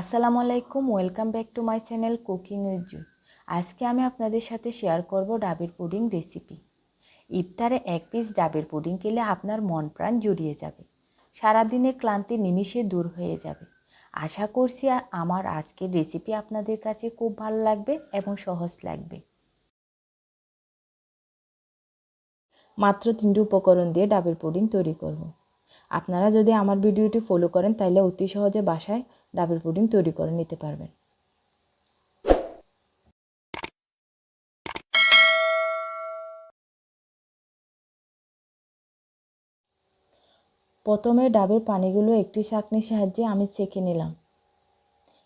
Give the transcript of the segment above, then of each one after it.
আসসালামু আলাইকুম, welcome back to my channel cooking with জু। আজকে আমি আপনাদের সাথে শেয়ার করব ডাবের পুডিং রেসিপি। ইফতারে এক পিস ডাবের পুডিং খেলে আপনার মন প্রাণ জুড়িয়ে যাবে। সারাদিনের ক্লান্তি নিমিষে দূর হয়ে যাবে। আশা করছি আমার আজকের রেসিপি আপনাদের কাছে খুব ভালো লাগবে এবং সহজ লাগবে। মাত্র তিনটি উপকরণ দিয়ে ডাবের পুডিং তৈরি করব। আপনারা যদি আমার ভিডিওটি ফলো করেন তাহলে অতি সহজে বাসায় ডাবের পুডিং তৈরি করে নিতে পারবেন। প্রথমে ডাবের পানিগুলো একটি চাকনির সাহায্যে আমি ছেঁকে নিলাম।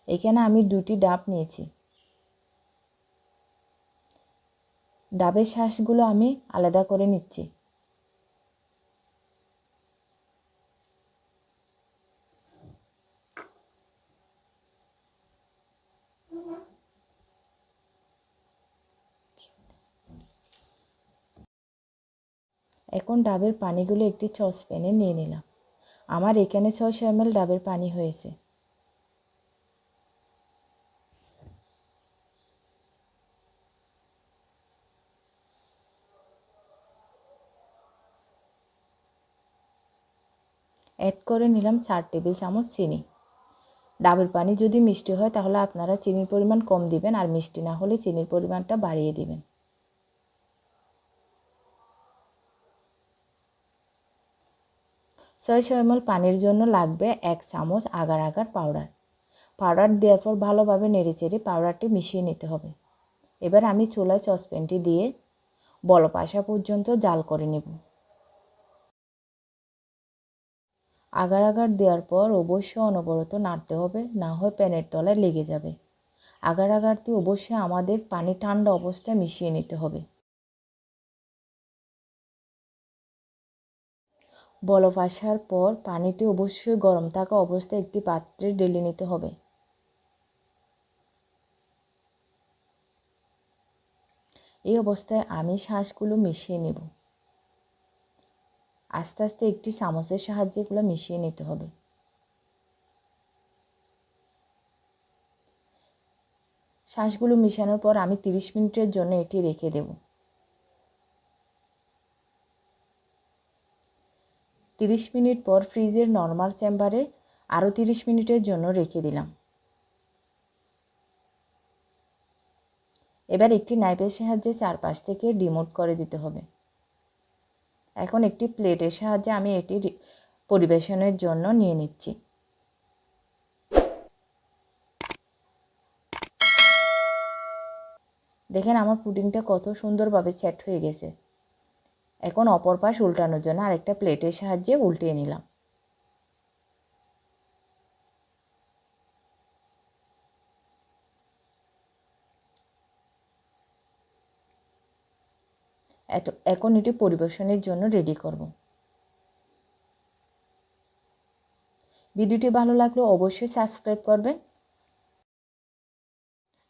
এখানে আমি দুটি ডাব নিয়েছি। ডাবের শ্বাসগুলো আমি আলাদা করে নিচ্ছি। এখন ডাবের পানিগুলো একটি সসপ্যানে নিয়ে নিলাম। আমার এখানে ছয়শো এম ডাবের পানি হয়েছে। অ্যাড করে নিলাম চার টেবিল চামচ চিনি। ডাবের পানি যদি মিষ্টি হয় তাহলে আপনারা চিনির পরিমাণ কম দিবেন আর মিষ্টি না হলে চিনির পরিমাণটা বাড়িয়ে দিবেন। ছয়শো এমএল পানির জন্য লাগবে এক চামচ আগার আগার পাউডার পাউডার দেওয়ার পর ভালোভাবে নেড়ে চেড়ে পাউডারটি মিশিয়ে নিতে হবে। এবার আমি চুলায় সসপ্যানটি দিয়ে বলপ আসা পর্যন্ত জাল করে নেব। আগার আগার দেওয়ার পর অবশ্যই অনবরত নাড়তে হবে, না হয় প্যানের তলায় লেগে যাবে। আগার আগারটি অবশ্যই আমাদের পানি ঠান্ডা অবস্থায় মিশিয়ে নিতে হবে। বলফ আসার পর পানিটি অবশ্যই গরম থাকা অবস্থায় একটি পাত্রে ঢেলে নিতে হবে। এই অবস্থায় আমি শ্বাসগুলো মিশিয়ে নেব। আস্তে আস্তে একটি চামচের সাহায্যে এগুলো মিশিয়ে নিতে হবে। শ্বাসগুলো মিশানোর পর আমি তিরিশ মিনিটের জন্য এটি রেখে দেবো। তিরিশ মিনিট পর ফ্রিজের নর্মাল চেম্বারে আরও তিরিশ মিনিটের জন্য রেখে দিলাম। এবার একটি নাইফের সাহায্যে চারপাশ থেকে ডিমোট করে দিতে হবে। এখন একটি প্লেটের সাহায্যে আমি এটি পরিবেশনের জন্য নিয়ে নিচ্ছি। দেখেন আমার পুডিংটা কত সুন্দরভাবে সেট হয়ে গেছে। এখন অপর পাশ উল্টানোর জন্য আরেকটা প্লেটের সাহায্যে উল্টিয়ে নিলাম। এখন এটি পরিবেশনের জন্য রেডি করব। ভিডিওটি ভালো লাগলে অবশ্যই সাবস্ক্রাইব করবেন।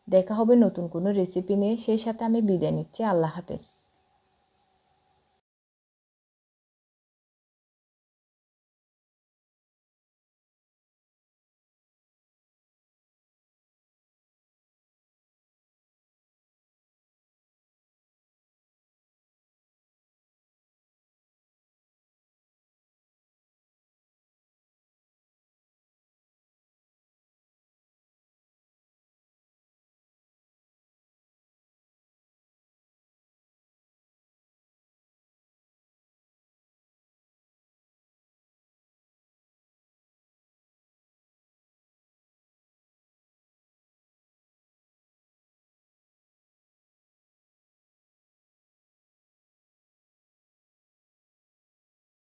দেখা হবে নতুন কোনো রেসিপি নিয়ে। সেই সাথে আমি বিদায় নিচ্ছি। আল্লাহ হাফেজ।